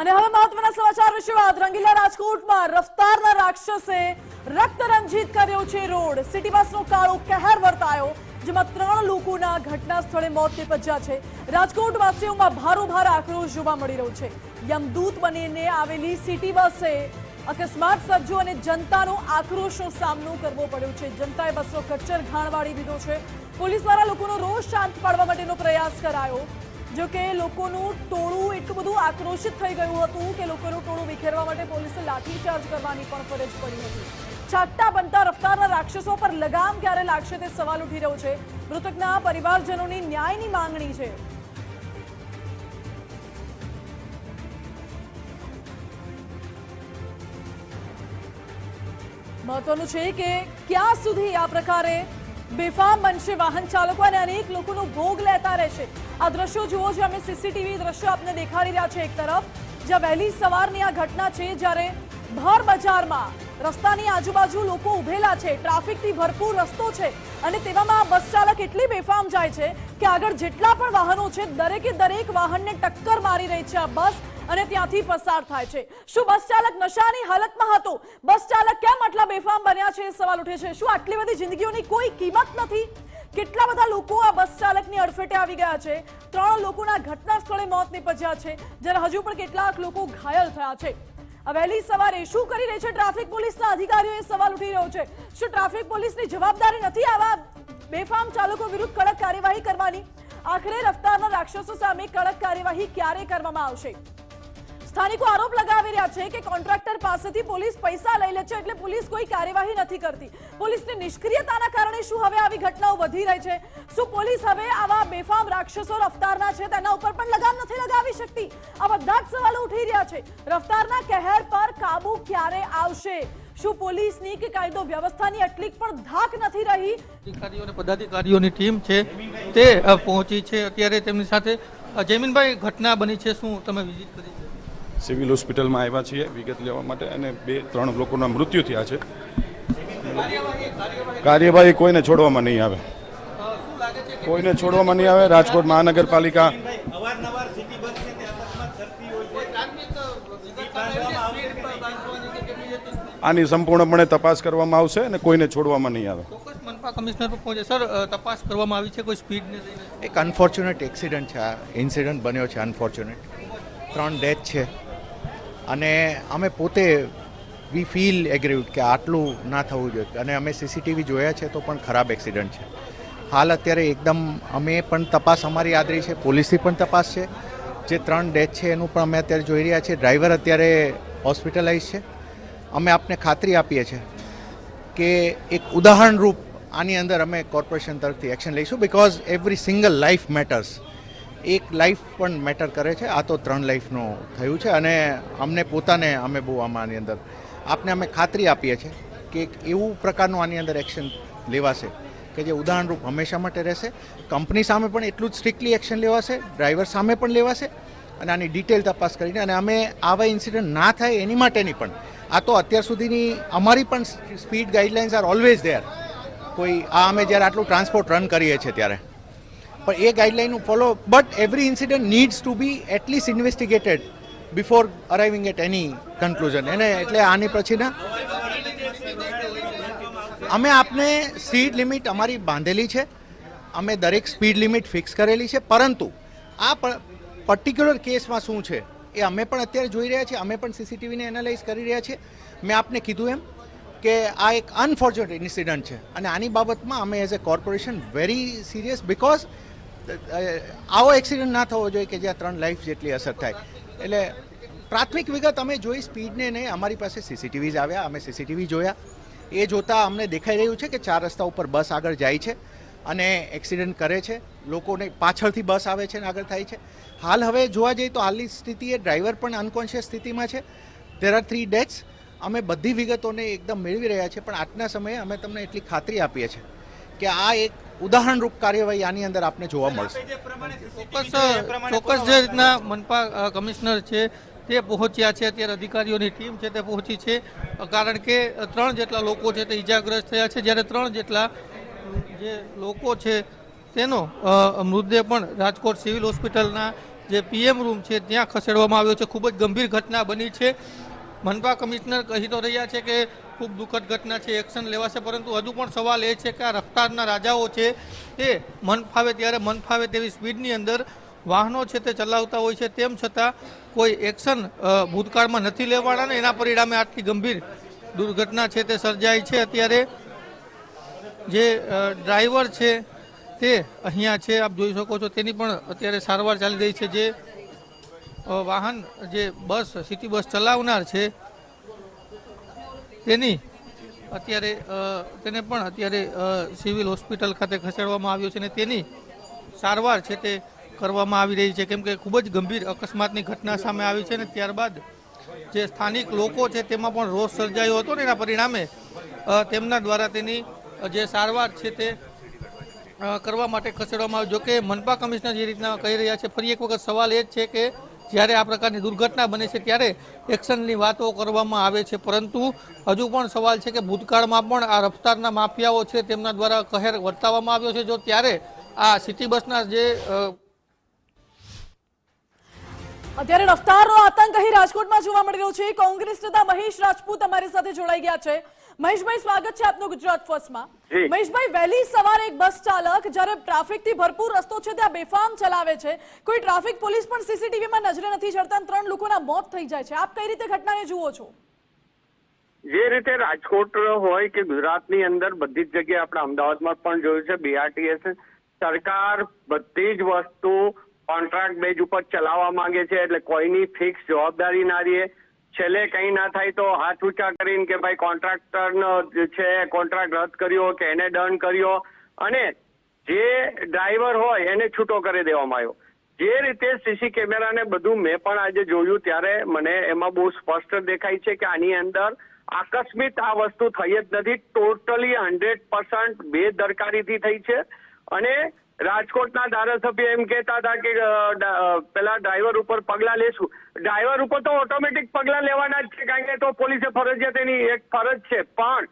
અને હવે મહત્વના સમાચાર વિશે વાત. રંગીલા રાજકોટમાં રફતારના રાક્ષસે રક્ત રંજીત કર્યો છે રોડ. સિટી બસનો કાળો કહેર વર્તાયો, જેમાં ત્રણ લોકોના ઘટના સ્થળે મોત નિપજ્યા છે. રાજકોટ વાસીઓમાં ભારોભાર આક્રોશ જોવા મળી રહ્યો છે. યમદૂત બનીને આવેલી સિટી બસે અકસ્માત સર્જો અને જનતાનો આક્રોશનો સામનો કરવો પડ્યો છે. જનતાએ બસનો કચ્છર ઘાણ વાળી દીધો છે. પોલીસ દ્વારા લોકોનો રોષ શાંત પાડવા માટેનો પ્રયાસ કરાયો. જો કે લોકોનું ટોળું એટલું બધું આક્રોશિત થઈ ગયું હતું કે લોકોનું ટોળું વિખેરવા માટે પોલીસે લાઠીચાર્જ કરવાની પણ ફરજ પડી હતી. છાટા બનતા રફતારના રાક્ષસો પર લગામ ક્યારે લાગશે તે સવાલ ઉઠી રહ્યો છે. મૃતકના પરિવારજનોની ન્યાયની માંગણી છે. મહત્વનું છે કે ક્યાં સુધી આ પ્રકારે બેફામ બનશે વાહન ચાલકો અને અનેક લોકોનો ભોગ લેતા રહેશે. આ દ્રશ્યો જુઓ છો અમે સીસીટીવી દ્રશ્યો આપને દેખાડી રહ્યા છે એક તરફ, જ્યાં વહેલી સવારની આ ઘટના છે જ્યારે ભર બજારમાં રસ્તાની આજુબાજુ લોકો ઉભેલા છે, ટ્રાફિકથી ભરપૂર રસ્તો છે અને તેવામાં આ બસ ચાલક એટલી બેફામ જાય છે કે આગળ જેટલા પણ વાહનો છે, દરેકે દરેક વાહનને ટક્કર મારી રહી છે આ બસ અને ત્યાંથી પસાર થાય છે. શું બસ ચાલક નશાની હાલતમાં હતો? બસ ચાલક કેમ આટલા બેફામ બન્યા છે? સવાલ ઉઠે છે. શું આટલી બધી જિંદગીઓની કોઈ કિંમત નથી? કેટલા બધા લોકો આ બસ ચાલકની અડફેટે આવી ગયા છે? ત્રણ લોકોના ઘટના સ્થળે મોત નીપજ્યા છે જ્યારે હજુ પણ કેટલાક લોકો ઘાયલ થયા છે. વહેલી સવારે શું કરી રહી છે ટ્રાફિક પોલીસના અધિકારીઓ? સવાલ ઉઠી રહ્યો છે. શું ટ્રાફિક પોલીસની જવાબદારી નથી આવા બેફામ ચાલકો વિરુદ્ધ કડક કાર્યવાહી કરવાની? આખરે રફતારના રાક્ષસો સામે કડક કાર્યવાહી ક્યારે કરવામાં આવશે? સ્થાનિકો આરોપ લગાવી રહ્યા છે કે કોન્ટ્રાક્ટર પાસેથી પોલીસ પૈસા લઈ લે છે એટલે પોલીસ કોઈ કાર્યવાહી નથી કરતી. પોલીસની નિષ્ક્રિયતાના કારણે શું હવે આવી ઘટનાઓ વધી રહી છે? શું પોલીસ હવે આવા બેફામ રાક્ષસો રફતારના છે? તેના ઉપર પણ લગામ નથી લગાવી શકતી? આ બધા જ સવાલો ઉઠી રહ્યા છે. રફતારના કહેર પર કાબુ ક્યારે આવશે? શું પોલીસની કે કાયદો વ્યવસ્થાની આટલી પણ ધાક નથી રહી? અધિકારીઓ અને પદાધિકારીઓની ટીમ છે, તે પહોંચી છે. અત્યારે તેમની સાથે જયમીનભાઈ, ઘટના બની છે, શું તમે વિઝિટ કરી છે? સિવિલ હોસ્પિટલમાં આવ્યા છીએ વિગત લેવા માટે અને બે ત્રણ લોકોના મૃત્યુ થયા છે. કાર્યવાહી કોઈને છોડવામાં નહીં આવે. કોઈને છોડવામાં નહીં આવે. રાજકોટ મહાનગરપાલિકા અવારનવાર સિટી બસ છે તે અકસ્માત થતી હોય છે. આની સંપૂર્ણપણે તપાસ કરવામાં આવશે અને કોઈને છોડવામાં નહીં આવે. મનપા કમિશનર પહોંચે. સર તપાસ કરવામાં આવી છે? કોઈ સ્પીડને એક અનફોર્ચ્યુનેટ એક્સિડન્ટ છે. આ ઇન્સિડન્ટ બન્યો છે અનફોર્ચ્યુનેટ. ત્રણ ડેથ છે. અને અમે પોતે વી ફીલ એગ્રીવડ કે આટલું ના થવું જોઈએ. અને અમે સીસીટીવી જોયા છે તો પણ ખરાબ એક્સિડન્ટ છે. હાલ અત્યારે એકદમ અમે પણ તપાસ અમારી આદરી છે, પોલીસની પણ તપાસ છે. જે ત્રણ ડેથ છે એનું પણ અમે અત્યારે જોઈ રહ્યા છીએ. ડ્રાઈવર અત્યારે હોસ્પિટલાઇઝ છે. અમે આપને ખાતરી આપીએ છીએ કે એક ઉદાહરણરૂપ આની અંદર અમે કોર્પોરેશન તરફથી એક્શન લઈશું because every single life matters એક લાઈફ પણ મેટર કરે છે. આ તો ત્રણ લાઈફનું થયું છે અને અમને પોતાને અમે બહુ આમાં આની અંદર આપને અમે ખાતરી આપીએ છીએ કે એક એવું પ્રકારનું આની અંદર એક્શન લેવાશે કે જે ઉદાહરણરૂપ હંમેશા માટે રહેશે કંપની સામે પણ એટલું જ સ્ટ્રિક્ટલી એક્શન લેવાશે ડ્રાઈવર સામે પણ લેવાશે અને આની ડિટેલ તપાસ કરીને અને અમે આવા ઇન્સિડન્ટ ના થાય એની માટેની પણ. આ તો અત્યાર સુધીની અમારી પણ speed guidelines are always there કોઈ આ અમે જ્યારે આટલું ટ્રાન્સપોર્ટ રન કરીએ છીએ ત્યારે. પણ એ ગાઈડલાઇનનું follow but every incident needs to be at least investigated before arriving at any conclusion એને એટલે આની પછીના અમે આપને સ્પીડ લિમિટ અમારી બાંધેલી છે. અમે દરેક સ્પીડ લિમિટ ફિક્સ કરેલી છે. પરંતુ આ પર્ટિક્યુલર કેસમાં શું છે? એ અમે પણ અત્યારે જોઈ રહ્યા છીએ. અમે પણ સીસીટીવીને એનાલાઇઝ કરી રહ્યા છીએ. મેં આપને કીધું એમ કે આ એક અનફોર્ચ્યુનેટ ઇન્સિડન્ટ છે. અને આની બાબતમાં અમે as a corporation very serious because આવો એક્સિડન્ટ ના થવો જોઈએ કે જ્યાં ત્રણ લાઈફ જેટલી અસર થાય. એટલે પ્રાથમિક વિગત અમે જોઈ સ્પીડને નહીં અમારી પાસે સીસીટીવી આવ્યા, અમે સીસીટીવી જોયા. એ જોતાં અમને દેખાઈ રહ્યું છે કે ચાર રસ્તા ઉપર બસ આગળ જાય છે અને એક્સિડન્ટ કરે છે. લોકોને પાછળથી બસ આવે છે અને આગળ થાય છે. હાલ હવે જોવા જઈએ તો હાલની સ્થિતિએ ડ્રાઈવર પણ અનકોન્શિયસ સ્થિતિમાં છે. દેર આર થ્રી ડેથ્સ અમે બધી વિગતોને એકદમ મેળવી રહ્યા છીએ, પણ આજના સમયે અમે તમને એટલી ખાતરી આપીએ છીએ. કે આ એક ઉદાહરણરૂપ કાર્યવાહી આની અંદર આપને જોવા મળશે. ચોક્કસ ચોક્કસ જે રીતના મનપા કમિશનર છે, તે પહોંચ્યા છે, અત્યારે અધિકારીઓની ટીમ છે તે પહોંચી છે. કારણ કે ત્રણ જેટલા લોકો છે તે ઈજાગ્રસ્ત થયા છે. જ્યારે ત્રણ જેટલા જે લોકો છે તેનો મૃતદેહ પણ રાજકોટ સિવિલ હોસ્પિટલના જે પીએમ રૂમ છે ત્યાં ખસેડવામાં આવ્યો છે. ખૂબ જ ગંભીર ઘટના બની છે. મનપા કમિશનર કહી તો રહ્યા છે કે ખૂબ દુઃખદ ઘટના છે, એક્શન લેવાશે, પરંતુ હજુ પણ સવાલ એ છે કે આ રફતારના રાજાઓ છે તે મન ફાવે ત્યારે મન ફાવે તેવી સ્પીડની અંદર વાહનો છે તે ચલાવતા હોય છે. તેમ છતાં કોઈ એક્શન ભૂતકાળમાં નથી લેવાના ને એના પરિણામે આટલી ગંભીર દુર્ઘટના છે તે સર્જાઈ છે. અત્યારે જે ડ્રાઈવર છે તે અહીંયા છે, આપ જોઈ શકો છો, તેની પણ અત્યારે સારવાર ચાલી રહી છે. જે વાહન જે બસ, સિટી બસ ચલાવનાર છે તેની અત્યારે તેને પણ અત્યારે સિવિલ હોસ્પિટલ ખાતે ખસેડવામાં આવ્યો છે અને તેની સારવાર છે તે કરવામાં આવી રહી છે. કેમ કે ખૂબ જ ગંભીર અકસ્માતની ઘટના સામે આવી છે અને ત્યારબાદ જે સ્થાનિક લોકો છે તેમાં પણ રોષ સર્જાયો હતો ને એના પરિણામે તેમના દ્વારા તેની જે સારવાર છે તે કરવા માટે ખસેડવામાં આવ્યો. જોકે મનપા કમિશનર જે રીતના કહી રહ્યા છે, ફરી એક વખત સવાલ એ જ છે કે જ્યારે આ પ્રકારની દુર્ઘટના બને છે ત્યારે એક્શનની વાતો કરવામાં આવે છે. પરંતુ હજુ પણ સવાલ છે કે ભૂતકાળમાં પણ આ રફતારના માફિયાઓ છે તેમના દ્વારા કહેર વર્તાવવામાં આવ્યો છે. જો ત્યારે આ સિટી બસના જે અત્યારે રફતારનો આતંક અહીં રાજકોટમાં જોવા મળી રહ્યો છે. કોંગ્રેસ નેતા મહેશ રાજપૂત અમારી સાથે જોડાઈ ગયા છે. મહેશભાઈ સ્વાગત છે આપનું ગુજરાત ફર્સ્ટમાં. મહેશભાઈ વહેલી સવારે એક બસ ચાલક જ્યારે ટ્રાફિકથી ભરપૂર રસ્તો છે ત્યાં બેફામ ચલાવે છે. કોઈ ટ્રાફિક પોલીસ પણ સીસીટીવીમાં નજરે નથી ચડતા ત્રણ લોકોના મોત થઈ જાય છે. આપ કઈ રીતે ઘટનાને જુઓ છો? જે રીતે રાજકોટ હોય કે ગુજરાતની અંદર બધી જ જગ્યાએ આપણે અમદાવાદમાં પણ જોયું છે બીઆરટીએસ સરકાર બધી જ વસ્તુ કોન્ટ્રાક્ટ બેઝ ઉપર ચલાવવા માંગે છે એટલે કોઈની ફિક્સ જવાબદારી ના રહે. છેલ્લે કંઈ ના થાય તો હાથ ઊંચા કરીને કે ભાઈ કોન્ટ્રાક્ટરનો છે, કોન્ટ્રાક્ટ રદ કર્યો કે એને દંડ કર્યો અને જે ડ્રાઈવર હોય એને છૂટો કરી દેવામાં આવ્યો. જે રીતે સીસી કેમેરાને બધું મેં પણ આજે જોયું ત્યારે મને એમાં બહુ સ્પષ્ટ દેખાય છે કે આની અંદર આકસ્મિક આ વસ્તુ થઈ જ નથી. ટોટલી હંડ્રેડ પર્સન્ટ બેદરકારીથી થઈ છે અને રાજકોટના ધારાસભ્ય એમ કહેતા હતા કે પેલા ડ્રાઈવર ઉપર પગલા લેશું. ડ્રાઈવર ઉપર તો ઓટોમેટિક પગલા લેવાના જ છે, કારણ કે તો પોલીસે ફરજિયાત એની એક ફરજ છે. પણ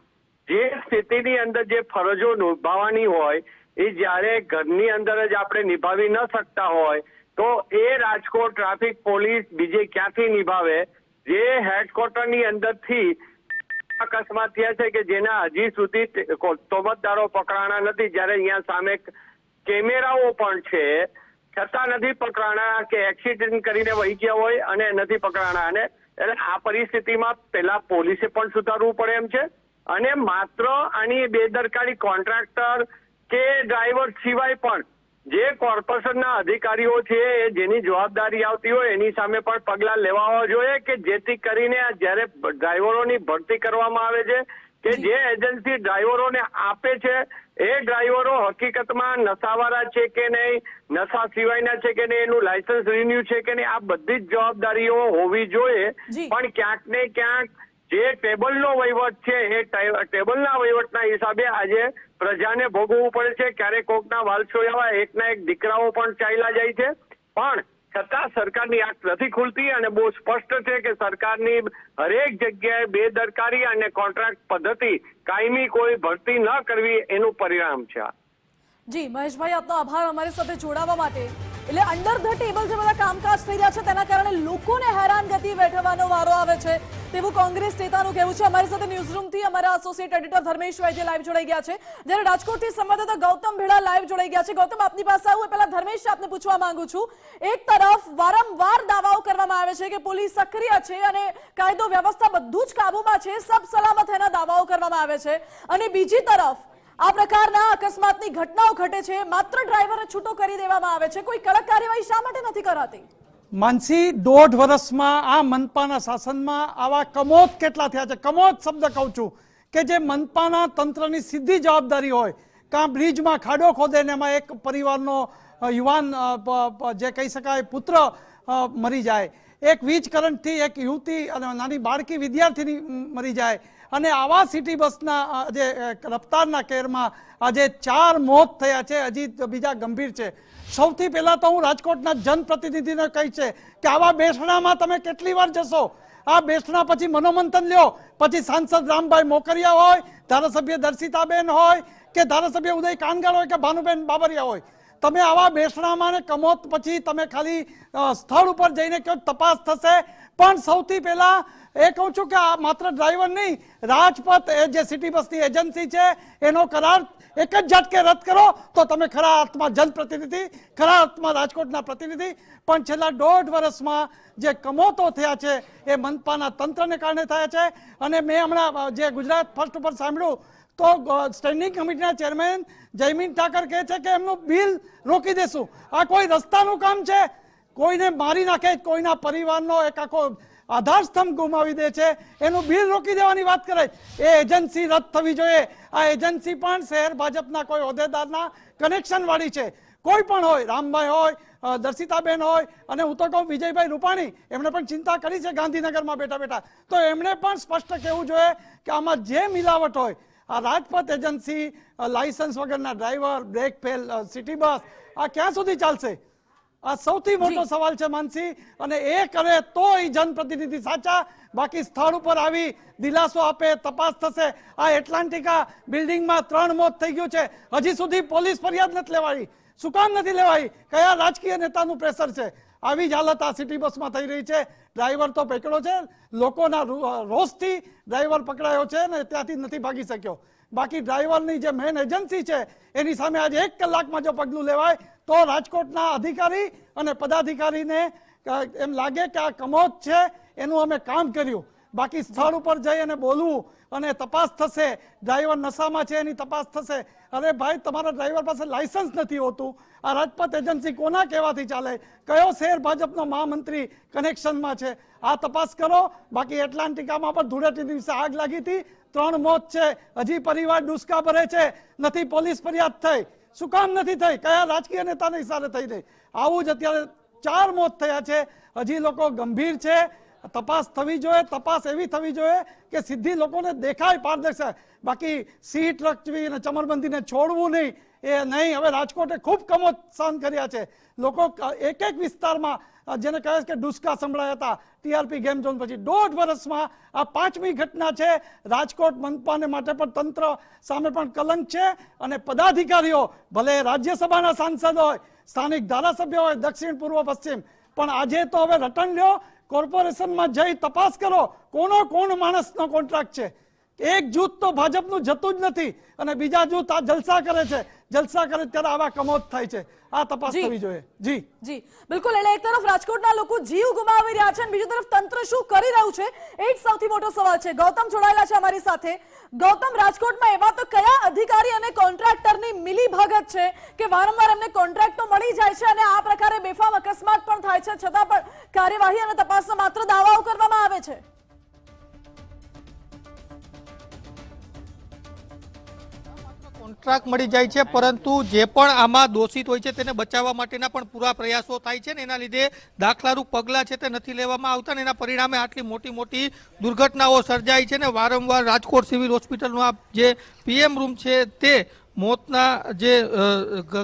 જે સ્થિતિની અંદર જે ફરજો નિભાવવાની હોય, એ જ્યારે ઘરની અંદર જ આપણે નિભાવી ન શકતા હોય, તો એ રાજકોટ ટ્રાફિક પોલીસ બીજે ક્યાંથી નિભાવે? જે હેડક્વાર્ટરની અંદરથી અકસ્માત થયા છે કે જેના હજી સુધી તોમતદારો પકડાણા નથી, જ્યારે અહીંયા સામે કેમેરાઓ પણ છે. છતાં નથી પકડાણા કે એક્સિડન્ટ કરીને વહી ગયા હોય અને નથી પકડાણા. અને એટલે આ પરિસ્થિતિમાં પેલા પોલીસે પણ સુધારવું પડે એમ છે. અને માત્ર આની બેદરકારી કોન્ટ્રાક્ટર કે ડ્રાઈવર સિવાય પણ જે કોર્પોરેશનના અધિકારીઓ છે એ જેની જવાબદારી આવતી હોય એની સામે પણ પગલા લેવા જોઈએ કે જેથી કરીને જ્યારે ડ્રાઈવરોની ભરતી કરવામાં આવે છે કે જે. એજન્સી ડ્રાઈવરોને આપે છે એ ડ્રાઈવરો હકીકતમાં નશાવાળા છે કે નહીં નશા સિવાયના છે કે નહીં એનું લાયસન્સ રિન્યુ છે કે નહીં આ બધી જ જવાબદારીઓ હોવી જોઈએ. પણ ક્યાંક ને ક્યાંક જે ટેબલનો વહીવટ છે એ ટેબલના વહીવટના હિસાબે આજે પ્રજાને ભોગવવું પડે છે. ક્યારેક કોકના વાલસો એવા એકના એક દીકરાઓ પણ ચાલ્યા જાય છે. પણ છતાં સરકારની આંખ નથી ખુલતી અને બહુ સ્પષ્ટ છે કે સરકારની હરેક જગ્યાએ બેદરકારી અને કોન્ટ્રાક્ટ પદ્ધતિ કાયમી કોઈ ભરતી ન કરવી એનું પરિણામ છે જી, મહેશભાઈ આપનો આભાર અમારી સાથે જોડાવા માટે. એટલે અંડર ધ ટેબલ જે બધા કામકાજ થઈ રહ્યા છે, તેના કારણે લોકોને હેરાનગતિ વેઠવાનો વારો આવે છે. તેવું કોંગ્રેસ નેતાનું કહેવું છે. અમારી સાથે ન્યૂઝરૂમથી અમારા associate editor Dharmesh Vaidya live જોડાઈ ગયા છે. જ્યારે રાજકોટથી સંવાદદાતા ગૌતમ ભેડા લાઈવ જોડાઈ ગયા છે. ગૌતમ, આપની પાસે આવું પહેલા ધર્મેશ આપને પૂછવા માંગુ છું. એક તરફ વારંવાર દાવાઓ કરવામાં આવે છે કે પોલીસ સક્રિય છે અને કાયદો વ્યવસ્થા બધું જ કાબુમાં છે. સબ સલામત એના દાવાઓ કરવામાં આવે છે. અને બીજી તરફ આ પ્રકારના અકસ્માતની ઘટનાઓ ઘટે છે. માત્ર ડ્રાઈવરને છૂટો કરી દેવામાં આવે છે. કોઈ કડક કાર્યવાહી શા માટે નથી કરાતી? માનસી, દોઢ વર્ષમાં આ મનપાના શાસનમાં આવા કમોત કેટલા થયા છે? કમોત શબ્દ કહું છું કે જે મનપાના તંત્રની સીધી જવાબદારી હોય, કાં બ્રિજમાં ખાડો ખોદે ને એમાં એક પરિવારનો યુવાન જે કહી શકાય, પુત્ર મરી જાય. એક વીજ કરંટથી એક યુવતી અને નાની બાળકી વિદ્યાર્થીની મરી જાય. અને આવા સિટી બસના જે રફતારના કેરમાં આજે ચાર મોત થયા છે. હજી બીજા ગંભીર છે. સૌથી પહેલાં તો હું રાજકોટના જનપ્રતિનિધિને કહી છે કે આવા બેસણામાં તમે કેટલી વાર જશો? આ બેસણા પછી મનોમંથન લ્યો. પછી સાંસદ રામભાઈ મોકરિયા હોય, ધારાસભ્ય દર્શિતાબેન હોય, કે ધારાસભ્ય ઉદય કાનગર હોય કે ભાનુબેન બાબરિયા હોય. તમે આવા બેસણામાં ને કમોત પછી તમે ખાલી સ્થળ ઉપર જઈને કહો તપાસ થશે. પણ સૌથી પહેલા એ કહું છું કે આ માત્ર ડ્રાઈવર નહીં, રાજપથ એ જે સિટી બસની એજન્સી છે, એનો કરાર એક જ ઝટકે રદ કરો તો તમે ખરા અર્થમાં જનપ્રતિનિધિ, ખરા અર્થમાં રાજકોટના પ્રતિનિધિ. પણ છેલ્લા દોઢ વર્ષમાં જે કમોતો થયા છે, એ મનપાના તંત્રને કારણે થયા છે. અને મેં હમણાં જે ગુજરાત ફર્સ્ટ ઉપર સાંભળ્યું તો સ્ટેન્ડિંગ કમિટીના ચેરમેન જયમીન ઠાકર કહે છે કે એમનું બિલ રોકી દેશું. આ કોઈ રસ્તાનું કામ છે? કોઈને મારી નાખે, કોઈના પરિવારનો એક આખો આધાર સ્તંભ ગુમાવી દે છે. એનું બિલ રોકી દેવાની વાત કરે. એ એજન્સી રદ થવી જોઈએ. આ એજન્સી પણ શહેર ભાજપના કોઈ હોદ્દેદારના કનેક્શનવાળી છે. કોઈ પણ હોય, રામભાઈ હોય દર્શિતાબેન હોય, અને હું તો કહું વિજયભાઈ રૂપાણી, એમણે પણ ચિંતા કરી છે ગાંધીનગરમાં બેઠા બેઠા. તો એમણે પણ સ્પષ્ટ કહેવું જોઈએ કે આમાં જે મિલાવટ હોય આ રાજપથ એજન્સી લાયસન્સ વગરના driver brake fail city bus આ ક્યાં સુધી ચાલશે? આ સૌથી મોટો સવાલ છે માનસી અને એ કરે તો એ જનપ્રતિનિધિ સાચા. બાકી સ્થળ ઉપર આવી દિલાસો આપે તપાસ થશે. આ એટલાન્ટિકા બિલ્ડિંગમાં ત્રણ મોત થઈ ગયું છે. હજી સુધી પોલીસ ફરિયાદ નથી લેવાઈ. શું કામ નથી લેવાઈ? કયા રાજકીય નેતાનું પ્રેશર છે? આવી જ હાલત આ સિટી બસમાં થઈ રહી છે. ડ્રાઈવર તો પકડ્યો છે. લોકોના રોષથી ડ્રાઈવર પકડાયો છે ને ત્યાંથી નથી ભાગી શક્યો. બાકી ડ્રાઈવરની જે મેન એજન્સી છે, એની સામે આજે એક કલાકમાં જો પગલું લેવાય, તો રાજકોટના અધિકારી અને પદાધિકારીને એમ લાગે કે આ કમોત છે, એનું અમે કામ કર્યું. બાકી સ્થળ ઉપર જઈ અને બોલવું અને તપાસ થશે. ડ્રાઈવર નશામાં છે એની તપાસ થશે. અરે ભાઈ, તમારા ડ્રાઈવર પાસે લાયસન્સ નથી હોતું. આ રાજપથ એજન્સી કોના કહેવાથી ચાલે? કયો શહેર ભાજપનો મહામંત્રી કનેક્શનમાં છે? આ તપાસ કરો. બાકી એટલાન્ટિકામાં પણ ધૂળેટી દિવસે આગ લાગી હતી. ત્રણ મોત છે. હજી પરિવાર ડુસકા ભરે છે. નથી પોલીસ ફરિયાદ થઈ. શું કામ નથી થઈ? કયા રાજકીય નેતાને ઇશારે થઈ રહી આવું જ અત્યારે ચાર મોત થયા છે. હજી લોકો ગંભીર છે. તપાસ થવી જોઈએ. તપાસ એવી થવી જોઈએ કે સીધી લોકોને દેખાય પારદર્શક. બાકી સીટ રચવી અને ચમરબંધીને છોડવું નહીં. એ નહીં, હવે રાજકોટે ખૂબ કમોત સહન કર્યા છે. લોકો એક એક વિસ્તારમાં જેને કહે છે કે ડુસકા સંભળાયા હતા, ટીઆરપી ગેમ ઝોન પછી દોઢ વર્ષમાં આ પાંચમી ઘટના છે. રાજકોટ મનપાને માટે પણ તંત્ર સામે પણ કલંક છે અને પદાધિકારીઓ, ભલે રાજ્યસભાના સાંસદ હોય, સ્થાનિક ધારાસભ્ય હોય, દક્ષિણ પૂર્વ પશ્ચિમ, પણ આજે તો હવે રટણ લ્યો, કોર્પોરેશનમાં જઈ તપાસ કરો, કોનો કોણ માણસનો કોન્ટ્રાક્ટ છે? એક જૂથ તો ભાજપનું જતું જ નથી અને બીજા જૂથ આ જલસા કરે છે. જલસા કરે ત્યારે આવા કમોત થાય છે. આ તપાસ. થવી જોઈએ. જી. જી. બિલકુલ. એટલે એક તરફ રાજકોટના લોકો જીવ ગુમાવી રહ્યા છે અને બીજી તરફ તંત્ર શું કરી રહ્યું છે એ જ સૌથી મોટો સવાલ છે. ગૌતમ જોડાયેલા છે અમારી સાથે. ગૌતમ રાજકોટમાં એવા તો કયા અધિકારી અને કોન્ટ્રાક્ટરની મિલી ભગત છે કે વારંવાર એમને કોન્ટ્રાક્ટ તો મળી જાય છે અને આ પ્રકારે બેફામ અકસ્માત પણ થાય છે? છતાં પણ કાર્યવાહી અને તપાસના માત્ર દાવાઓ કરવામાં આવે છે. કોન્ટ્રાક્ટ મળી જાય છે, પરંતુ જે પણ આમાં દોષિત હોય છે તેને બચાવવા માટેના પણ પૂરા પ્રયાસો થાય છે ને એના લીધે દાખલારૂપ પગલાં છે તે નથી લેવામાં આવતા ને એના પરિણામે આટલી મોટી મોટી દુર્ઘટનાઓ સર્જાય છે ને વારંવાર રાજકોટ સિવિલ હોસ્પિટલનો આ જે પીએમ રૂમ છે તે મોતના જે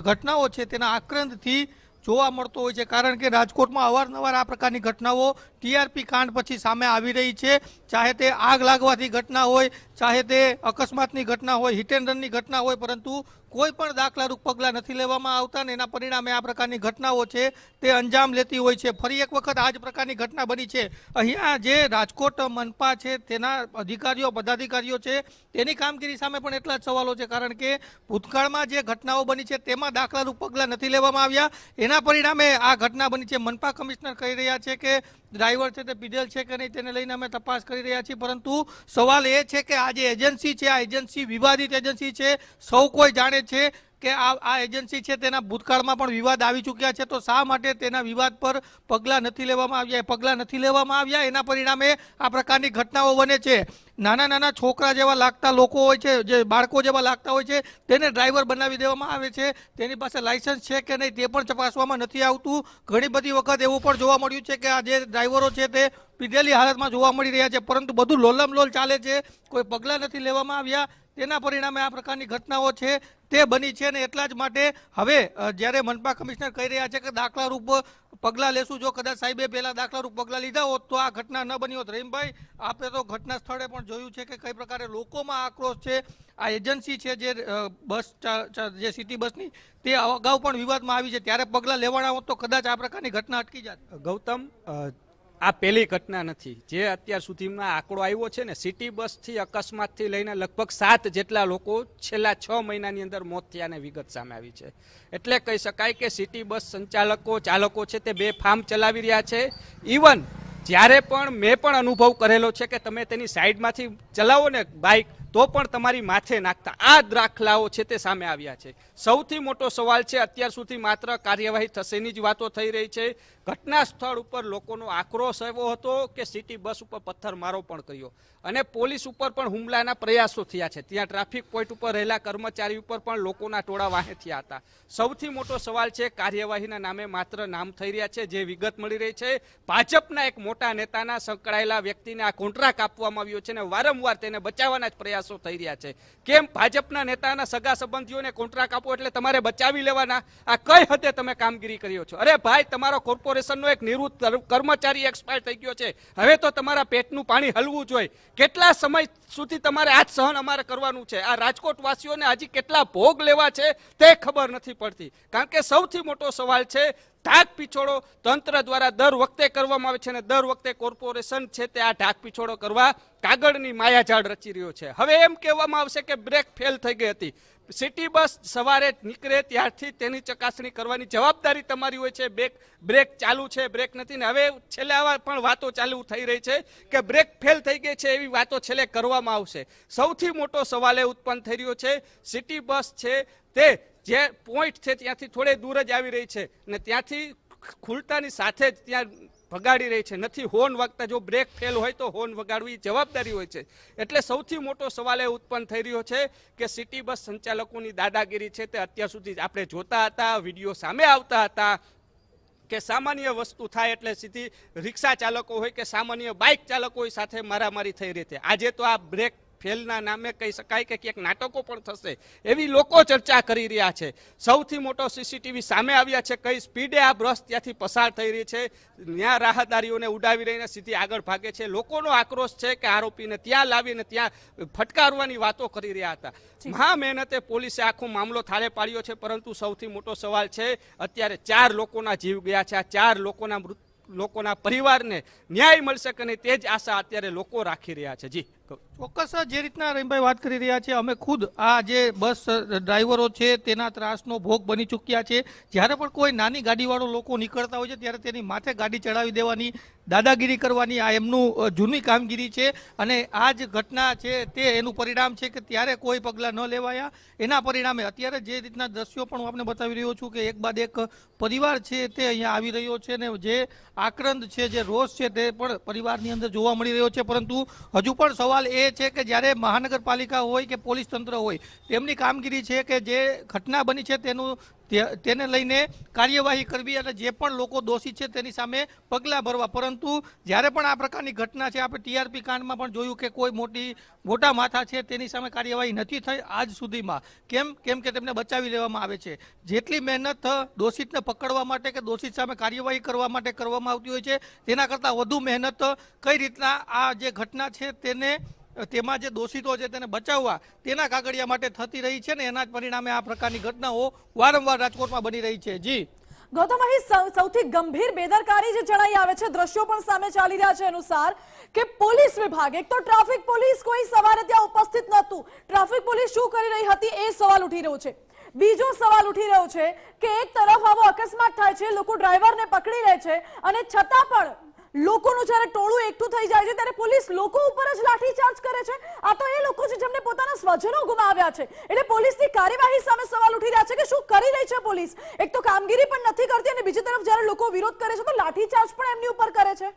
ઘટનાઓ છે તેના આક્રંદથી જોવા મળતો હોય છે, કારણ કે રાજકોટમાં અવારનવાર આ પ્રકારની ઘટનાઓ ટીઆરપી કાંડ પછી સામે આવી રહી છે. ચાહે તે આગ લાગવાથી ઘટના હોય, ચાહે તે અકસ્માતની ઘટના હોય હિટ એન્ડ રનની ઘટના હોય, પરંતુ કોઈ પણ દાખલારૂપ પગલાં નથી લેવામાં આવતા અને એના પરિણામે આ પ્રકારની ઘટનાઓ છે તે અંજામ લેતી હોય છે. ફરી એક વખત આ જ પ્રકારની ઘટના બની છે. અહીંયા જે રાજકોટ મનપા છે તેના અધિકારીઓ, પદાધિકારીઓ છે તેની કામગીરી સામે પણ એટલા જ સવાલો છે કારણ કે ભૂતકાળમાં જે ઘટનાઓ બની છે તેમાં દાખલારૂપ પગલાં નથી લેવામાં આવ્યા. એના પરિણામે આ ઘટના બની છે. મનપા કમિશનર કહી રહ્યા છે કે ડ્રાઈવર છે તે પીધેલ છે કે નહીં તેને લઈને અમે તપાસ કરી રહ્યા છીએ. પરંતુ સવાલ એ છે કે આ જે એજન્સી છે, આ એજન્સી વિવાદિત એજન્સી છે, સૌ કોઈ જાણે છે કે આ આ એજન્સી છે તેના ભૂતકાળમાં પણ વિવાદ આવી ચૂક્યા છે, તો શા માટે તેના વિવાદ પર પગલાં નથી લેવામાં આવ્યા? પગલાં નથી લેવામાં આવ્યા, એના પરિણામે આ પ્રકારની ઘટનાઓ બને છે. નાના નાના છોકરા જેવા લાગતા લોકો હોય છે, જે બાળકો જેવા લાગતા હોય છે, તેને ડ્રાઈવર બનાવી દેવામાં આવે છે. તેની પાસે લાયસન્સ છે કે નહીં તે પણ ચકાસવામાં નથી આવતું. ઘણી બધી વખત એવું પણ જોવા મળ્યું છે કે આ જે ડ્રાઈવરો છે તે પીધેલી હાલતમાં જોવા મળી રહ્યા છે, પરંતુ બધું લોલમલોલ ચાલે છે. કોઈ પગલાં નથી લેવામાં આવ્યા. તેના પરિણામે આ પ્રકારની ઘટનાઓ છે, તે બની છે અને એટલા જ માટે હવે જ્યારે મનપા કમિશનર કહી રહ્યા છે કે દાખલારૂપ પગલાં લેશું, જો કદાચ સાહેબે પહેલાં દાખલારૂપ પગલાં લીધા હોત, તો આ ઘટના ન બની હોત. રહીમભાઈ, આપણે તો ઘટના સ્થળે પણ જોયું છે કે કઈ પ્રકારે લોકોમાં આક્રોશ છે. આ એજન્સી છે જે બસ જે સિટી બસની, તે અગાઉ પણ વિવાદમાં આવી છે. ત્યારે પગલાં લેવાના હોત તો કદાચ આ પ્રકારની ઘટના અટકી જાત. ગૌતમ આ પહેલી ઘટના નથી. જે અત્યાર સુધીમાં આંકડો આવ્યો છે ને, સિટી બસથી અકસ્માતથી લઈને લગભગ સાત જેટલા લોકો છેલ્લા છ મહિનાની અંદર મોત થયાને વિગત સામે આવી છે. એટલે કહી શકાય કે સિટી બસ સંચાલકો, ચાલકો છે તે બે ફાર્મ ચલાવી રહ્યા છે. ઇવન જ્યારે પણ મેં પણ અનુભવ કરેલો છે કે તમે તેની સાઈડમાંથી ચલાવો ને બાઇક તો પણ તમારી માથે નાખતા. આ દાખલાઓ છે તે સામે આવ્યા છે. સૌથી મોટો સવાલ છે, અત્યાર સુધી માત્ર કાર્યવાહી થશેની જ વાતો થઈ રહી છે. ઘટના સ્થળ ઉપર લોકોનો આક્રોશ એવો હતો કે સિટી બસ ઉપર પથ્થરમારો પણ કર્યો. અને પોલીસ ઉપર પણ હુમલાના પ્રયાસો થયા છે. ત્યાં ટ્રાફિક પોઈન્ટ ઉપર રહેલા કર્મચારી ઉપર પણ લોકોના ટોળા વાહે થયા હતા. સૌથી મોટો સવાલ છે, કાર્યવાહીના નામે માત્ર નામ થઈ રહ્યા છે, જે વિગત મળી રહી છે. ભાજપના એક મોટા નેતાના સંકળાયેલા વ્યક્તિને આ કોન્ટ્રાક્ટ આપવામાં આવ્યો છે અને વારંવાર તેને બચાવવાના જ પ્રયાસો થઈ રહ્યા છે. કેમ ભાજપના નેતાના સગા સંબંધીઓને કોન્ટ્રાક્ટ આપો એટલે તમારે બચાવી લેવાના? આ કઈ હદે તમે કામગીરી કર્યો છો? અરે ભાઈ, તમારો કોર્પોરેશનનો એક નિવૃત્ત કર્મચારી એક્સપાયર થઈ ગયો છે. હવે તો તમારા પેટનું પાણી હલવું જોઈએ. કેટલા સમય સુધી તમારે આજ સહન અમારે કરવાનું છે? આ રાજકોટ વાસીઓને હજી કેટલા ભોગ લેવા છે તે ખબર નથી પડતી. કારણ કે સૌથી મોટો સવાલ છે ઢાક પીછોડો તંત્ર દ્વારા દર વખતે કરવામાં આવે છે અને દર વખતે કોર્પોરેશન છે તે આ ઢાક પીછોડો કરવા કાગળની માયાજાળ રચી રહ્યો છે. હવે એમ કહેવામાં આવશે કે બ્રેક ફેલ થઈ ગઈ હતી. સિટી બસ સવારે નીકળે ત્યારથી તેની ચકાસણી કરવાની જવાબદારી તમારી હોય છે. બ્રેક બ્રેક ચાલુ છે, બ્રેક નથી. ને હવે છેલ્લે આવા પણ વાતો ચાલુ થઈ રહી છે કે બ્રેક ફેલ થઈ ગઈ છે એવી વાતો છેલ્લે કરવામાં આવશે. સૌથી મોટો સવાલ એ ઉત્પન્ન થઈ રહ્યો છે. સિટી બસ છે તે જે પોઈન્ટ છે ત્યાંથી થોડે દૂર જ આવી રહી છે ને ત્યાંથી ખુલતાની સાથે જ ત્યાં ભગાડી રહી છે. નથી હોર્ન વાગતા જો બ્રેક ફેલ હોય તો હોર્ન વગાડવી જવાબદારી હોય છે. એટલે સૌથી મોટો સવાલ એ ઉત્પન્ન થઈ રહ્યો છે કે સિટી બસ સંચાલકોની દાદાગીરી છે તે અત્યાર સુધી આપણે જોતા હતા, વીડિયો સામે આવતા હતા કે સામાન્ય વસ્તુ થાય એટલે સીધી રિક્ષા ચાલકો હોય કે સામાન્ય બાઇક ચાલકો સાથે મારામારી થઈ રહી છે. આજે તો આ બ્રેક ફેલના નામે કહી શકાય કે ક્યાંક નાટકો પણ થશે. એવી લોકો ચર્ચા કરી રહ્યા છે. સૌથી મોટો સીસીટીવી સામે આવ્યા છે. કઈ સ્પીડે આ બ્રશ ત્યાંથી પસાર થઈ રહી છે. ત્યાં રાહદારીઓને ઉડાવી રહીને સીધી આગળ ભાગે છે. લોકોનો આક્રોશ છે કે આરોપીને ત્યાં લાવીને ત્યાં ફટકારવાની વાતો કરી રહ્યા હતા. મહા મહેનતે પોલીસે આખો મામલો થાળે પાડ્યો છે પરંતુ સૌથી મોટો સવાલ છે અત્યારે ચાર લોકોના જીવ ગયા છે. આ ચાર લોકોના મૃત લોકોના પરિવારને ન્યાય મળશે કે નહીં તે જ આશા અત્યારે લોકો રાખી રહ્યા છે. જી. ચોક્કસ જે રીતના રહીમભાઈ વાત કરી રહ્યા છે, અમે ખુદ આ જે બસ ડ્રાઈવરો છે, તેના ત્રાસનો ભોગ બની ચૂક્યા છે. જ્યારે પણ કોઈ નાની ગાડીવાળો લોકો નીકળતા હોય છે, ત્યારે તેની માથે ગાડી ચડાવી દેવાની, દાદાગીરી કરવાની, આ એમનું જૂની કામગીરી છે. અને આ જ ઘટના છે, તે એનું પરિણામ છે કે ત્યારે કોઈ પગલાં ન લેવાયા. એના પરિણામે અત્યારે જે રીતના દ્રશ્યો પણ હું આપને બતાવી રહ્યો છું કે એક બાદ એક પરિવાર છે તે અહીંયા આવી રહ્યો છે ને જે આક્રંદ છે, જે રોષ છે તે પણ પરિવારની અંદર જોવા મળી રહ્યો છે. પરંતુ હજુ પણ સવાલ એ છે કે જ્યારે મહાનગરપાલિકા હોય કે પોલીસ તંત્ર હોય, તેમની કામગીરી છે કે જે ઘટના બની છે તેનું તેને લઈને કાર્યવાહી કરવી અને જે પણ લોકો દોષિત છે તેની સામે પગલાં ભરવા. પરંતુ જ્યારે પણ આ પ્રકારની ઘટના છે, આપણે ટીઆરપી કાંડમાં પણ જોયું કે કોઈ મોટી, મોટા માથા છે તેની સામે કાર્યવાહી નથી થઈ આજ સુધીમાં. કેમ? કેમ કે તેમને બચાવી લેવામાં આવે છે. જેટલી મહેનત દોષિતને પકડવા માટે કે દોષિત સામે કાર્યવાહી કરવા માટે કરવામાં આવતી હોય છે, તેના કરતાં વધુ મહેનત કઈ રીતના આ જે ઘટના છે તેને તેમાં જે દોષિતો છે તેને બચાવવા તેના કાગળિયા માટે થતી રહી છે ને એના જ પરિણામે આ પ્રકારની ઘટનાઓ વારંવાર રાજકોટમાં બની રહી છે. જી. ગૌતમ, અહીં સૌથી ગંભીર બેદરકારી જે જણાઈ આવે છે, દ્રશ્યો પણ સામે ચાલી રહ્યા છે અનુસાર કે પોલીસ વિભાગ, એક તો ટ્રાફિક પોલીસ કોઈ સવારે ત્યાં ઉપસ્થિત નહોતું. ટ્રાફિક પોલીસ શું કરી રહી હતી એ સવાલ ઉઠી રહ્યો છે. બીજો સવાલ ઉઠી રહ્યો છે કે એક તરફ આવો અકસ્માત થાય છે, લોકો ડ્રાઈવરને પકડી લે છે અને છતાં પણ લોકોનું જ્યારે ટોળું એકઠું થઈ જાય છે, ત્યારે પોલીસ લોકો ઉપર જ લાઠીચાર્જ કરે છે. આ તો એ લોકો છે જેમને પોતાના સ્વજનો ગુમાવ્યા છે. એટલે પોલીસની કાર્યવાહી સામે સવાલ ઉઠી રહ્યા છે કે શું કરી રહી છે પોલીસ? એક તો કામગીરી પણ નથી કરતી અને બીજી તરફ જ્યારે લોકો વિરોધ કરે છે, તો લાઠીચાર્જ પણ એમની ઉપર કરે છે.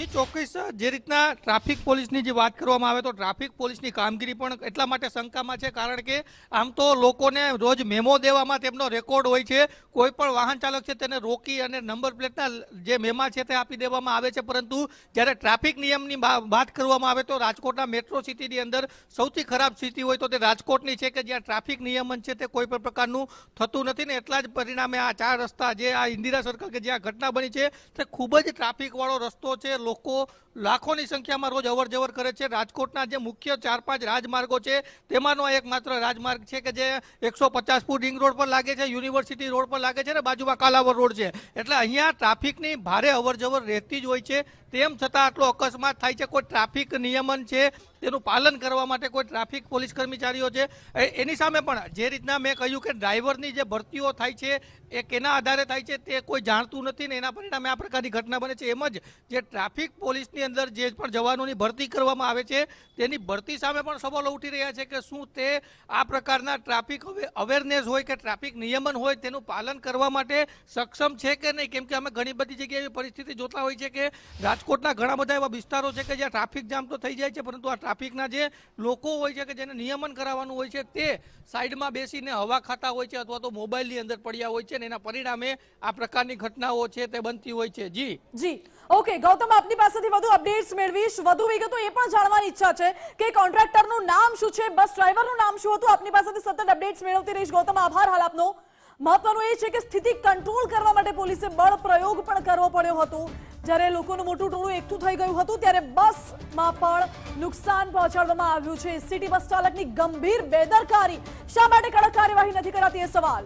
જી ચોક્કસ જે રીતના ટ્રાફિક પોલીસની જે વાત કરવામાં આવે તો ટ્રાફિક પોલીસની કામગીરી પણ એટલા માટે શંકામાં છે, કારણ કે આમ તો લોકોને રોજ મેમો દેવામાં તેમનો રેકોર્ડ હોય છે. કોઈ પણ વાહન ચાલક છે તેને રોકી અને નંબર પ્લેટના જે મેમા છે તે આપી દેવામાં આવે છે. પરંતુ જ્યારે ટ્રાફિક નિયમની વાત કરવામાં આવે તો રાજકોટના મેટ્રો સિટીની અંદર સૌથી ખરાબ સ્થિતિ હોય તો તે રાજકોટની છે કે જ્યાં ટ્રાફિક નિયમન છે તે કોઈ પણ પ્રકારનું થતું નથી ને એટલા જ પરિણામે આ ચાર રસ્તા જે આ ઇન્દિરા સર્કલ કે જ્યાં ઘટના બની છે તે ખૂબ જ ટ્રાફિકવાળો રસ્તો છે. લોકો લાખોની સંખ્યામાં રોજ અવર જવર કરે છે. રાજકોટના જે મુખ્ય ચાર પાંચ રાજમાર્ગો છે, તેમાંનો એક માત્ર રાજમાર્ગ છે કે જે એકસો પચાસ ફૂટ રિંગ રોડ પર લાગે છે, યુનિવર્સિટી રોડ પર લાગે છે ને બાજુમાં કાલાવર રોડ છે. એટલે અહીંયા ટ્રાફિકની ભારે અવર રહેતી જ હોય છે. તેમ છતાં આટલો અકસ્માત થાય છે. કોઈ ટ્રાફિક નિયમન છે તેનું પાલન કરવા માટે કોઈ ટ્રાફિક પોલીસ કર્મચારીઓ છે. એની સામે પણ જે રીતના મેં કહ્યું કે ડ્રાઈવરની જે ભરતીઓ થાય છે, એ કેના આધારે થાય છે તે કોઈ જાણતું નથી ને એના પરિણામે આ પ્રકારની ઘટના બને છે. એમ જ જે ટ્રાફિક પોલીસની અંદર જે પણ જવાનોની ભરતી કરવામાં આવે છે, તેની ભરતી સામે પણ સવાલો ઉઠી રહ્યા છે કે શું તે આ પ્રકારના ટ્રાફિક અવેરનેસ હોય કે ટ્રાફિક નિયમન હોય તેનું પાલન કરવા માટે સક્ષમ છે કે નહીં? કેમ કે અમે ઘણી બધી જગ્યાએ એવી પરિસ્થિતિ જોતા હોય છે કે રાજકોટના ઘણા બધા એવા વિસ્તારો છે કે જ્યાં ટ્રાફિક જામ તો થઈ જાય છે, પરંતુ આ ટ્રાફિકના જે લોકો હોય છે કે જેને નિયમન કરાવવાનું હોય છે, તે સાઈડમાં બેસીને હવા ખાતા હોય છે અથવા તો મોબાઈલની અંદર પડ્યા હોય છે અને એના પરિણામે આ પ્રકારની ઘટનાઓ છે તે બનતી હોય છે. જી. જી. ઓકે, ગૌતમ, આપની પાસેથી વધુ અપડેટ્સ મેળવીશ. વધુ વિગતો એ પણ જાણવાની ઈચ્છા છે કે કોન્ટ્રાક્ટરનું નામ શું છે, બસ ડ્રાઈવરનું નામ શું હતું? આપની પાસેથી સતત અપડેટ્સ મેળવતી રહીશ. ગૌતમ, આભાર હાલ આપનો. મહત્વનું એ છે કે સ્થિતિ કંટ્રોલ કરવા માટે પોલીસે બળ પ્રયોગ પણ કરવો પડ્યો હતો. જ્યારે લોકોનું મોટું ટોળું એકઠું થઈ ગયું હતું, ત્યારે બસમાં પણ નુકસાન પહોંચાડવામાં આવ્યું છે. સિટી બસ ચાલકની ગંભીર બેદરકારી. શા માટે કડક કાર્યવાહી નથી કરાતી એ સવાલ?